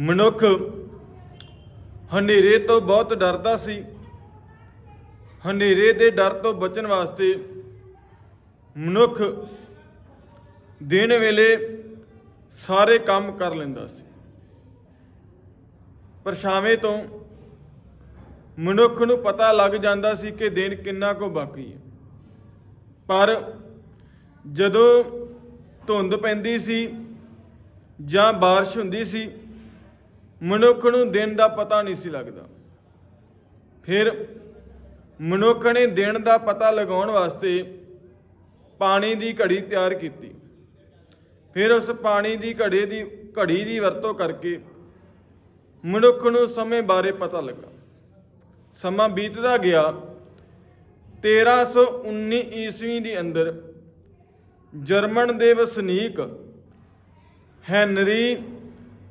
ਮਨੁੱਖ ਹਨੇਰੇ ਤੋਂ ਬਹੁਤ ਡਰਦਾ ਸੀ ਹਨੇਰੇ ਦੇ ਡਰ ਤੋਂ ਬਚਣ ਵਾਸਤੇ ਮਨੁੱਖ ਦਿਨ ਵੇਲੇ ਸਾਰੇ ਕੰਮ ਕਰ ਲੈਂਦਾ ਸੀ ਪਰਛਾਵੇਂ ਤੋਂ ਮਨੁੱਖ ਨੂੰ ਪਤਾ ਲੱਗ ਜਾਂਦਾ ਸੀ ਕਿ ਦਿਨ ਕਿੰਨਾ ਕੁ ਬਾਕੀ ਹੈ ਪਰ ਜਦੋਂ ਧੁੰਦ ਪੈਂਦੀ ਸੀ ਜਾਂ بارش ਹੁੰਦੀ ਸੀ ਮਨੁੱਖ ਨੂੰ ਦਿਨ ਦਾ ਪਤਾ ਨਹੀਂ ਸੀ ਲੱਗਦਾ। ਫਿਰ ਮਨੁੱਖ ਨੇ ਦਿਨ ਦਾ ਪਤਾ ਲਗਾਉਣ ਵਾਸਤੇ ਪਾਣੀ ਦੀ ਘੜੀ ਤਿਆਰ ਕੀਤੀ। ਫਿਰ ਉਸ ਪਾਣੀ ਦੀ ਘੜੇ ਦੀ, ਘੜੀ ਦੀ ਵਰਤੋਂ ਕਰਕੇ ਮਨੁੱਖ ਨੂੰ ਸਮੇਂ ਬਾਰੇ ਪਤਾ ਲੱਗਾ। ਸਮਾਂ ਬੀਤਦਾ ਗਿਆ। 1319 ਈਸਵੀ ਦੇ ਅੰਦਰ ਜਰਮਨ ਦੇ ਵਸਨੀਕ ਹੈਨਰੀ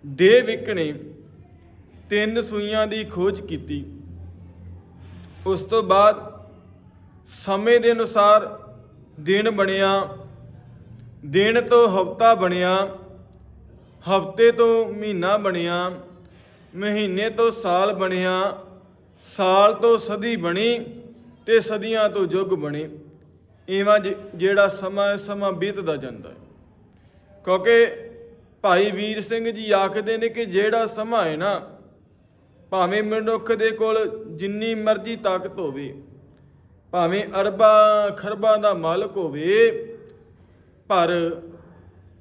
ਡੇ ਵਿਕ ਨੇ ਤਿੰਨ ਸੂਈਆਂ ਦੀ ਖੋਜ ਕੀਤੀ। ਉਸ ਤੋਂ ਬਾਅਦ ਸਮੇਂ ਦੇ ਅਨੁਸਾਰ ਦਿਨ ਬਣਿਆ ਦਿਨ ਤੋਂ ਹਫਤਾ ਬਣਿਆ ਹਫ਼ਤੇ ਤੋਂ ਮਹੀਨਾ ਬਣਿਆ ਮਹੀਨੇ ਤੋਂ ਸਾਲ ਬਣਿਆ ਸਾਲ ਤੋਂ ਸਦੀ ਬਣੀ ਤੇ ਸਦੀਆਂ ਤੋਂ ਯੁੱਗ ਬਣੇ। ਇਵਾਂ ਜ- ਜਿਹੜਾ ਸਮਾਂ ਹੈ, ਸਮਾਂ ਬੀਤਦਾ ਜਾਂਦਾ ਹੈ। ਕਿਉਂਕਿ ਭਾਈ ਵੀਰ ਸਿੰਘ ਜੀ ਆਖਦੇ ਨੇ ਕਿ ਜਿਹੜਾ ਸਮਾਂ ਹੈ ਨਾ ਭਾਵੇਂ ਮਨੁੱਖ ਦੇ ਕੋਲ ਜਿੰਨੀ ਮਰਜ਼ੀ ਤਾਕਤ ਹੋਵੇ, ਭਾਵੇਂ ਅਰਬਾਂ ਖਰਬਾਂ ਦਾ ਮਾਲਕ ਹੋਵੇ, ਪਰ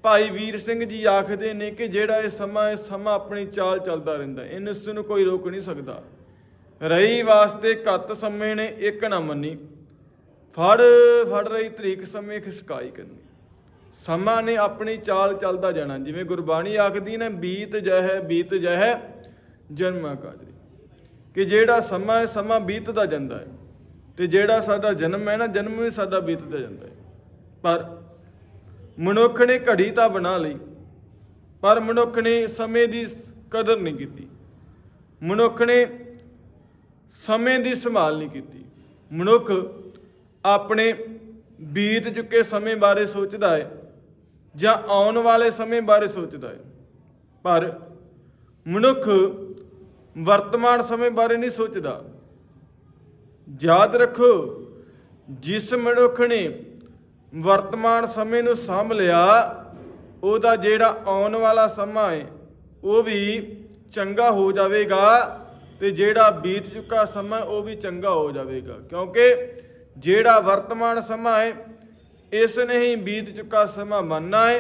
ਭਾਈ ਵੀਰ ਸਿੰਘ ਜੀ ਆਖਦੇ ਨੇ ਕਿ ਜਿਹੜਾ ਇਹ ਸਮਾਂ ਇਹ ਸਮਾਂ ਆਪਣੀ ਚਾਲ ਚੱਲਦਾ ਰਹਿੰਦਾ ਹੈ। ਇਹਨੂੰ ਇਸ ਨੂੰ ਕੋਈ ਰੋਕ ਨਹੀਂ ਸਕਦਾ। ਰਹੀ ਵਾਸਤੇ ਘੱਤ ਸਮੇਂ ਨੇ, ਇੱਕ ਨਾ ਮੰਨੀ। ਫੜ ਫੜ ਰਹੀ ਤਰੀਕ ਸਮੇਂ ਖਿਸਕਾਈ ਕਰਨੀ। ਸਮਾਂ ਨੇ ਆਪਣੀ ਚਾਲ ਚੱਲਦਾ ਜਾਣਾ, ਜਿਵੇਂ ਗੁਰਬਾਣੀ ਆਖਦੀ ਨੇ, ਬੀਤ ਜਹ ਬੀਤ ਜਹ। ਜਨਮਾ ਕਾਜਰੀ। ਕਿ ਜਿਹੜਾ ਸਮਾਂ ਹੈ, ਸਮਾਂ ਬੀਤਦਾ ਜਾਂਦਾ ਹੈ ਤੇ ਜਿਹੜਾ ਸਾਡਾ ਜਨਮ ਹੈ ਨਾ, ਜਨਮ ਵੀ ਸਾਡਾ ਬੀਤਦਾ ਜਾਂਦਾ ਹੈ। ਪਰ ਮਨੁੱਖ ਨੇ ਘੜੀ ਤਾਂ ਬਣਾ ਲਈ, ਪਰ ਮਨੁੱਖ ਨੇ ਸਮੇਂ ਦੀ ਕਦਰ ਨਹੀਂ ਕੀਤੀ। ਮਨੁੱਖ ਨੇ ਸਮੇਂ ਦੀ ਸੰਭਾਲ ਨਹੀਂ ਕੀਤੀ। ਮਨੁੱਖ ਆਪਣੇ ਬੀਤ ਚੁੱਕੇ ਸਮੇਂ ਬਾਰੇ ਸੋਚਦਾ ਹੈ ਜਾਂ ਆਉਣ ਵਾਲੇ ਸਮੇਂ ਬਾਰੇ ਸੋਚਦਾ ਹੈ। ਪਰ ਮਨੁੱਖ ਵਰਤਮਾਨ ਸਮੇਂ ਬਾਰੇ ਨਹੀਂ ਸੋਚਦਾ। ਯਾਦ ਰੱਖੋ, ਜਿਸ ਮਨੁੱਖ ਨੇ ਵਰਤਮਾਨ ਸਮੇਂ ਨੂੰ ਸਾਂਭ ਲਿਆ, ਉਹਦਾ ਜਿਹੜਾ ਆਉਣ ਵਾਲਾ ਸਮਾਂ ਹੈ ਉਹ ਵੀ ਚੰਗਾ ਹੋ ਜਾਵੇਗਾ ਤੇ ਜਿਹੜਾ ਬੀਤ ਚੁੱਕਾ ਸਮਾਂ, ਉਹ ਵੀ ਚੰਗਾ ਹੋ ਜਾਵੇਗਾ। ਕਿਉਂਕਿ ਜਿਹੜਾ ਵਰਤਮਾਨ ਸਮਾਂ ਹੈ ਇਸ ਨੇ ਹੀ ਬੀਤ ਚੁੱਕਾ ਸਮਾਂ ਮੰਨਣਾ ਹੈ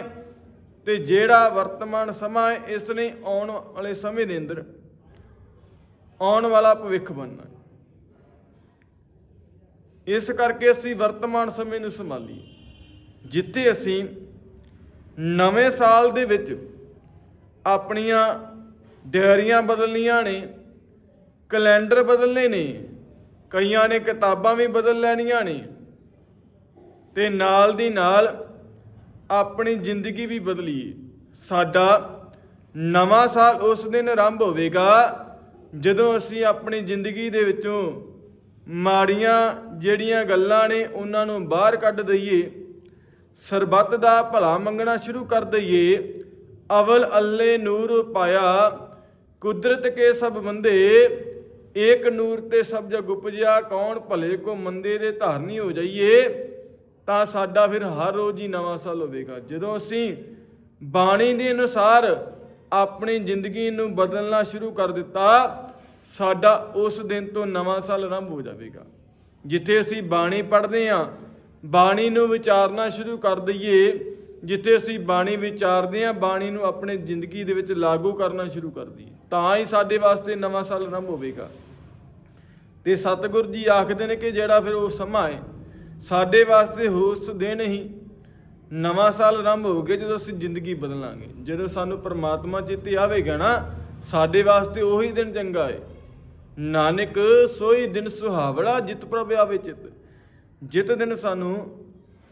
ਤੇ ਜਿਹੜਾ ਵਰਤਮਾਨ ਸਮਾਂ ਹੈ ਇਸ ਨੇ ਆਉਣ ਵਾਲੇ ਸਮੇਂ ਦੇ ਅੰਦਰ ਆਉਣ ਵਾਲਾ ਭਵਿੱਖ ਬਣਨਾ ਇਸ ਕਰਕੇ ਅਸੀਂ ਵਰਤਮਾਨ ਸਮੇਂ ਨੂੰ ਸੰਭਾਲੀਏ। ਜਿੱਥੇ ਅਸੀਂ ਨਵੇਂ ਸਾਲ ਦੇ ਵਿੱਚ ਆਪਣੀਆਂ ਡਾਇਰੀਆਂ ਬਦਲਣੀਆਂ ਨੇ, ਕੈਲੰਡਰ ਬਦਲਨੇ ਨੇ, ਕਈਆਂ ਨੇ ਕਿਤਾਬਾਂ ਵੀ ਬਦਲ ਲੈਣੀਆਂ ਨੇ, ਤੇ ਨਾਲ ਦੀ ਨਾਲ ਆਪਣੀ ਜ਼ਿੰਦਗੀ ਵੀ ਬਦਲੀਏ। ਸਾਡਾ ਨਵਾਂ ਸਾਲ ਉਸ ਦਿਨ ਆਰੰਭ ਹੋਵੇਗਾ ਜਦੋਂ ਅਸੀਂ ਆਪਣੀ ਜ਼ਿੰਦਗੀ ਦੇ ਵਿੱਚੋਂ ਮਾੜੀਆਂ ਜਿਹੜੀਆਂ ਗੱਲਾਂ ਨੇ ਉਹਨਾਂ ਨੂੰ ਬਾਹਰ ਕੱਢ ਦਈਏ, ਸਰਬੱਤ ਦਾ ਭਲਾ ਮੰਗਣਾ ਸ਼ੁਰੂ ਕਰ ਦਈਏ, ਅਵਲ ਅੱਲੇ ਨੂਰ ਪਾਇਆ, ਕੁਦਰਤ ਕੇ ਸਭ ਬੰਦੇ ਏਕ ਨੂਰ ਤੇ ਸਭ ਜਗ ਉਪਜਿਆ, ਕੌਣ ਭਲੇ ਕੋ ਮੰਦੇ ਦੇ ਧਾਰਨੀ ਹੋ ਜਾਈਏ, ਤਾਂ ਸਾਡਾ ਫਿਰ ਹਰ ਰੋਜ਼ ਹੀ ਨਵਾਂ ਸਾਲ ਹੋਵੇਗਾ। ਜਦੋਂ ਅਸੀਂ ਬਾਣੀ ਦੇ ਅਨੁਸਾਰ ਆਪਣੀ ਜ਼ਿੰਦਗੀ ਨੂੰ ਬਦਲਣਾ ਸ਼ੁਰੂ ਕਰ ਦਿੱਤਾ ਸਾਡਾ ਉਸ ਦਿਨ ਤੋਂ ਨਵਾਂ ਸਾਲ ਆਰੰਭ ਹੋ ਜਾਵੇਗਾ। ਜਿੱਥੇ ਅਸੀਂ ਬਾਣੀ ਪੜ੍ਹਦੇ ਹਾਂ, ਬਾਣੀ ਨੂੰ ਵਿਚਾਰਨਾ ਸ਼ੁਰੂ ਕਰ ਦਈਏ। ਜਿੱਥੇ ਅਸੀਂ ਬਾਣੀ ਵਿਚਾਰਦੇ ਹਾਂ, ਬਾਣੀ ਨੂੰ ਆਪਣੇ ਜ਼ਿੰਦਗੀ ਦੇ ਵਿੱਚ ਲਾਗੂ ਕਰਨਾ ਸ਼ੁਰੂ ਕਰ ਦਈਏ। ਤਾਂ ਹੀ ਸਾਡੇ ਵਾਸਤੇ ਨਵਾਂ ਸਾਲ ਆਰੰਭ ਹੋਵੇਗਾ। ਤੇ ਸਤਿਗੁਰ ਜੀ ਆਖਦੇ ਨੇ ਕਿ ਜਿਹੜਾ ਫਿਰ ਉਹ ਸਮਾਂ ਹੈ, ਸਾਡੇ ਵਾਸਤੇ ਉਸ ਦਿਨ ਹੀ ਨਵਾਂ ਸਾਲ ਆਰੰਭ ਹੋਊਗਾ ਜਦੋਂ ਅਸੀਂ ਜ਼ਿੰਦਗੀ ਬਦਲਾਂਗੇ। ਜਦੋਂ ਸਾਨੂੰ ਪਰਮਾਤਮਾ ਚਿੱਤੇ ਆਵੇਗਾ ਨਾ, ਸਾਡੇ ਵਾਸਤੇ ਉਹੀ ਦਿਨ ਚੰਗਾ ਹੈ। ਨਾਨਕ ਸੋਈ ਦਿਨ ਸੁਹਾਵੜਾ ਜਿਤ ਪ੍ਰਭ ਆਵੇ ਚਿਤ। ਜਿਤ ਦਿਨ ਸਾਨੂੰ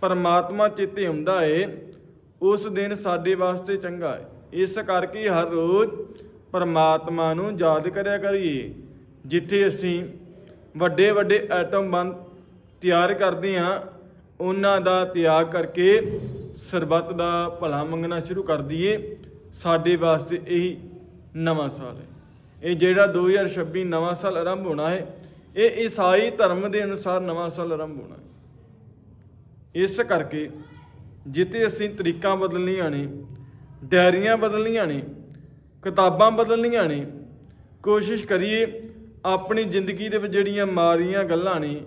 ਪਰਮਾਤਮਾ ਚਿੱਤੇ ਆਉਂਦਾ ਏ, ਉਸ ਦਿਨ ਸਾਡੇ ਵਾਸਤੇ ਚੰਗਾ ਹੈ ਇਸ ਕਰਕੇ ਹਰ ਰੋਜ਼ ਪਰਮਾਤਮਾ ਨੂੰ ਯਾਦ ਕਰਿਆ ਕਰੀਏ, ਜਿੱਥੇ ਅਸੀਂ ਵੱਡੇ ਵੱਡੇ ਐਟਮ ਬੰਦ ਤਿਆਰ ਕਰਦੇ ਹਾਂ ਉਹਨਾਂ ਦਾ ਤਿਆਗ ਕਰਕੇ ਸਰਬੱਤ ਦਾ ਭਲਾ ਮੰਗਣਾ ਸ਼ੁਰੂ ਕਰ ਦਈਏ। ਸਾਡੇ ਵਾਸਤੇ ਇਹੀ ਨਵਾਂ ਸਾਲ ਹੈ ਇਹ ਜਿਹੜਾ 2026 ਨਵਾਂ ਸਾਲ ਆਰੰਭ ਹੋਣਾ ਹੈ, ਇਹ ਈਸਾਈ ਧਰਮ ਦੇ ਅਨੁਸਾਰ ਨਵਾਂ ਸਾਲ ਆਰੰਭ ਹੋਣਾ ਹੈ। ਇਸ ਕਰਕੇ ਜਿੱਤੇ ਅਸੀਂ ਤਰੀਕਾਂ ਬਦਲਣੀਆਂ ਨੇ, ਡਾਇਰੀਆਂ ਬਦਲਣੀਆਂ ਨੇ, ਕਿਤਾਬਾਂ ਬਦਲਣੀਆਂ ਨੇ, ਕੋਸ਼ਿਸ਼ ਕਰੀਏ ਆਪਣੀ ਜ਼ਿੰਦਗੀ ਦੇ ਵਿੱਚ ਜਿਹੜੀਆਂ ਮਾਰੀਆਂ ਗੱਲਾਂ ਨੇ,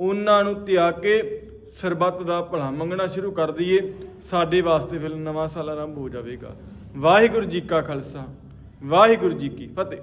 ਉਹਨਾਂ ਨੂੰ ਤਿਆਗ ਕੇ ਸਰਬੱਤ ਦਾ ਭਲਾ ਮੰਗਣਾ ਸ਼ੁਰੂ ਕਰ ਦਈਏ। ਸਾਡੇ ਵਾਸਤੇ ਫਿਰ ਨਵਾਂ ਸਾਲ ਆਰੰਭ ਹੋ ਜਾਵੇਗਾ। ਵਾਹਿਗੁਰੂ ਜੀ ਕਾ ਖਾਲਸਾ। ਵਾਹਿਗੁਰੂ ਜੀ ਕੀ ਫਤਿਹ।